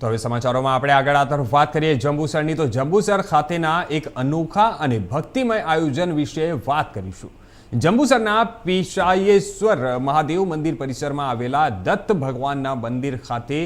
તો હવે સમાચારોમાં આપણે આગળ આ તરફ વાત કરીએ જંબુસરની. તો જંબુસર ખાતેના એક અનોખા અને ભક્તિમય આયોજન વિશે વાત કરીશું. જંબુસરના પીશાયેશ્વર મહાદેવ મંદિર પરિસરમાં આવેલા દત્ત ભગવાનના મંદિર ખાતે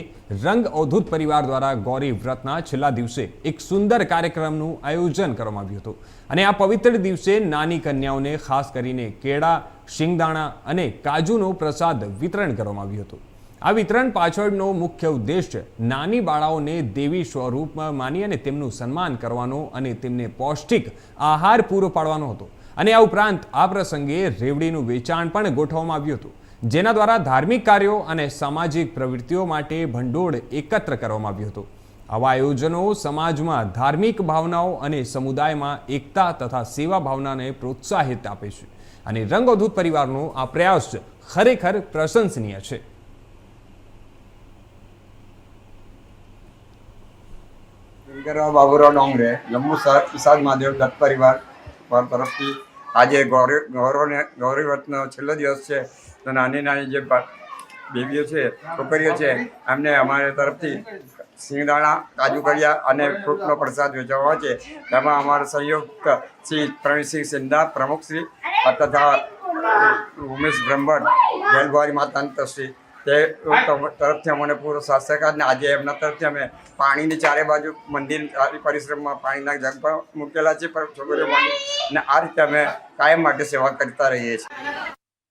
રંગ અવધૂત પરિવાર દ્વારા ગૌરી વ્રતના છેલ્લા દિવસે એક સુંદર કાર્યક્રમનું આયોજન કરવામાં આવ્યું હતું. અને આ પવિત્ર દિવસે નાની કન્યાઓને ખાસ કરીને કેળા, શિંગદાણા અને કાજુનો પ્રસાદ વિતરણ કરવામાં આવ્યું હતું. આ વિતરણ પાછળનો મુખ્ય ઉદ્દેશ્ય નાની બાળાઓને દેવી સ્વરૂપમાં માની અને તેમનું સન્માન કરવાનો અને તેમને પૌષ્ટિક આહાર પૂરો પાડવાનો હતો. અને આ ઉપરાંત આ પ્રસંગે રેવડીનું વેચાણ પણ ગોઠવવામાં આવ્યું હતું. જેના દ્વારા ધાર્મિક કાર્યો અને સામાજિક પ્રવૃત્તિઓ માટે ભંડોળ એકત્ર કરવામાં આવ્યું હતું. આવા આયોજનો સમાજમાં ધાર્મિક ભાવનાઓ અને સમુદાયમાં એકતા તથા સેવા ભાવનાને પ્રોત્સાહિત આપે છે. અને રંગોધૂત પરિવારનો આ પ્રયાસ ખરેખર પ્રશંસનીય છે. શંકરરાવ બાબુરાવ ડોંગરે જંબુસર પ્રસાદ મહાદેવ દત્ત પરિવાર પર તરફથી આજે ગૌરવ ગૌરવને ગૌરી વ્રતનો છેલ્લો દિવસ છે. તો નાની નાની જે બેબીઓ છે, છોકરીઓ છે, એમને અમારી તરફથી સિંગદાણા કાજુ કડિયા અને ફ્રૂટનો પ્રસાદ વેચવામાં છે. તેમાં અમારા સહયોગ શ્રી પ્રવીણસિંહ સિંધા, પ્રમુખ શ્રી, તથા ઉમેશ બ્રહ્મણ બેલગુવારી માતાની તરફથી તે તરફથી અમને પૂરો સહકાર ને આજે એમના તરફથી અમે પાણીની ચારે બાજુ મંદિર પરિશ્રમમાં પાણીના જગ પણ મૂકેલા છે પણ છોકરીઓ અને આ રીતે અમે કાયમ માટે સેવા કરતા રહીએ છીએ.